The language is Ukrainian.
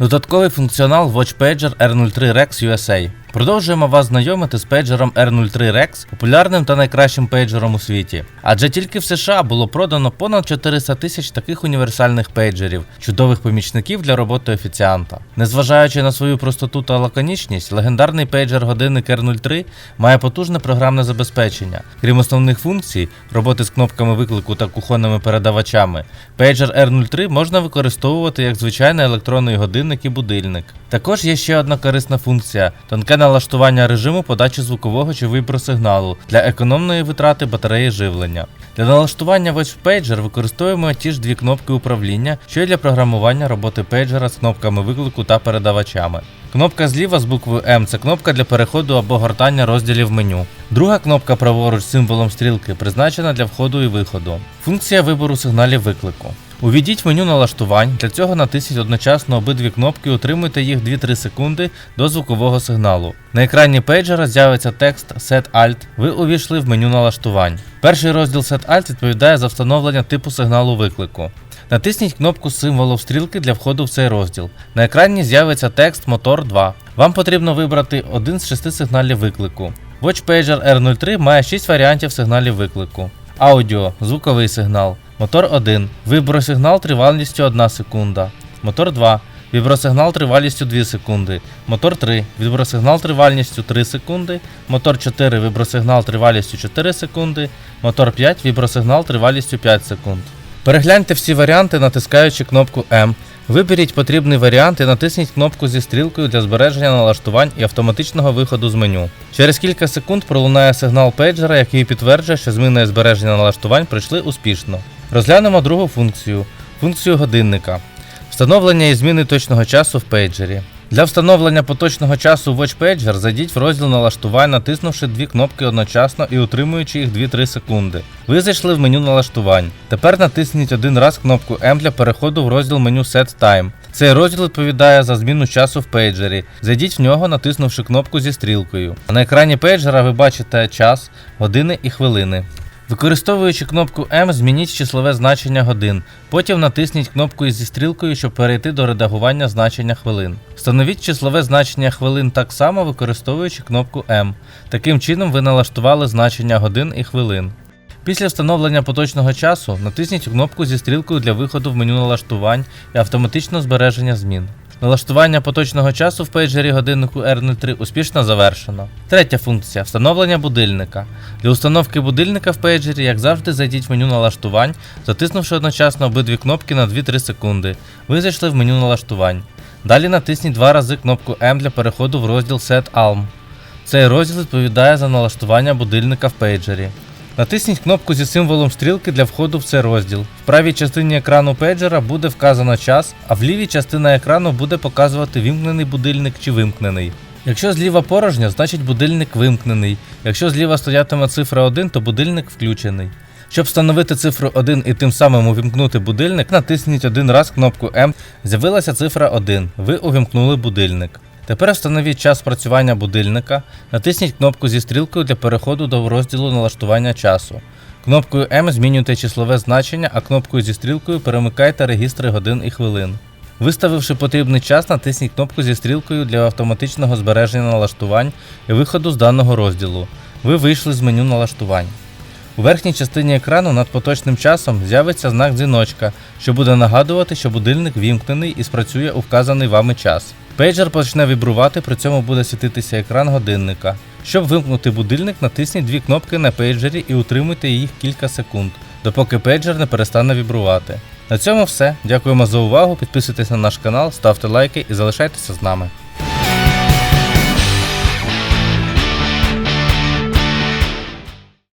Додатковий функціонал WatchPager R03 Rex USA. Продовжуємо вас знайомити з пейджером R03 Rex, популярним та найкращим пейджером у світі. Адже тільки в США було продано понад 400 тисяч таких універсальних пейджерів, чудових помічників для роботи офіціанта. Незважаючи на свою простоту та лаконічність, легендарний пейджер годинник R03 має потужне програмне забезпечення. Крім основних функцій, роботи з кнопками виклику та кухонними передавачами, пейджер R03 можна використовувати як звичайний електронний годинник і будильник. Також є ще одна корисна функція тонке налаштування режиму подачі звукового чи вібросигналу для економної витрати батареї живлення. Для налаштування Pager використовуємо ті ж дві кнопки управління, що й для програмування роботи пейджера з кнопками виклику та передавачами. Кнопка зліва з буквою М це кнопка для переходу або гортання розділів меню. Друга кнопка праворуч з символом стрілки призначена для входу і виходу. Функція вибору сигналів виклику. Увійдіть в меню налаштувань, для цього натисніть одночасно обидві кнопки і утримуйте їх 2-3 секунди до звукового сигналу. На екрані пейджера з'явиться текст Set Alt. Ви увійшли в меню налаштувань. Перший розділ Set Alt відповідає за встановлення типу сигналу виклику. Натисніть кнопку з символом стрілки для входу в цей розділ. На екрані з'явиться текст Мотор 2. Вам потрібно вибрати один з шести сигналів виклику. Watch Pager R03 має 6 варіантів сигналів виклику. Аудіо, звуковий сигнал. Мотор 1. Вібросигнал тривалістю 1 секунда. Мотор 2. Вібросигнал тривалістю 2 секунди. Мотор 3. Вібросигнал тривалістю 3 секунди. Мотор 4. Вібросигнал тривалістю 4 секунди. Мотор 5. Вібросигнал тривалістю 5 секунд. Перегляньте всі варіанти, натискаючи кнопку М. Виберіть потрібний варіант і натисніть кнопку зі стрілкою для збереження налаштувань і автоматичного виходу з меню. Через кілька секунд пролунає сигнал пейджера, який підтверджує, що зміни збереження налаштувань пройшли успішно. Розглянемо другу функцію функцію годинника. Встановлення і зміни точного часу в пейджері. Для встановлення поточного часу в Watch Pager зайдіть в розділ налаштувань, натиснувши дві кнопки одночасно і утримуючи їх 2-3 секунди. Ви зайшли в меню налаштувань. Тепер натисніть один раз кнопку М для переходу в розділ меню Set Time. Цей розділ відповідає за зміну часу в пейджері. Зайдіть в нього, натиснувши кнопку зі стрілкою. На екрані пейджера ви бачите час, години і хвилини. Використовуючи кнопку М, змініть числове значення годин. Потім натисніть кнопку зі стрілкою, щоб перейти до редагування значення хвилин. Встановіть числове значення хвилин так само, використовуючи кнопку М. Таким чином ви налаштували значення годин і хвилин. Після встановлення поточного часу натисніть кнопку зі стрілкою для виходу в меню налаштувань і автоматичного збереження змін. Налаштування поточного часу в пейджері годиннику R03 успішно завершено. Третя функція встановлення будильника. Для установки будильника в пейджері, як завжди, зайдіть в меню налаштувань, затиснувши одночасно обидві кнопки на 2-3 секунди. Ви зайшли в меню налаштувань. Далі натисніть два рази кнопку М для переходу в розділ Set Alm. Цей розділ відповідає за налаштування будильника в пейджері. Натисніть кнопку зі символом стрілки для входу в цей розділ. В правій частині екрану пейджера буде вказано час, а в лівій частина екрану буде показувати вімкнений будильник чи вимкнений. Якщо зліва порожньо, значить будильник вимкнений. Якщо зліва стоятиме цифра 1, то будильник включений. Щоб встановити цифру 1 і тим самим увімкнути будильник, натисніть один раз кнопку М. З'явилася цифра 1. Ви увімкнули будильник. Тепер встановіть час працювання будильника, натисніть кнопку зі стрілкою для переходу до розділу налаштування часу. Кнопкою М змінюйте числове значення, а кнопкою зі стрілкою перемикайте регістри годин і хвилин. Виставивши потрібний час, натисніть кнопку зі стрілкою для автоматичного збереження налаштувань і виходу з даного розділу. Ви вийшли з меню налаштувань. У верхній частині екрану над поточним часом з'явиться знак дзвіночка, що буде нагадувати, що будильник вімкнений і спрацює у вказаний вами час. Пейджер почне вібрувати, при цьому буде світитися екран годинника. Щоб вимкнути будильник, натисніть дві кнопки на пейджері і утримуйте їх кілька секунд, допоки пейджер не перестане вібрувати. На цьому все. Дякуємо за увагу. Підписуйтесь на наш канал, ставте лайки і залишайтеся з нами.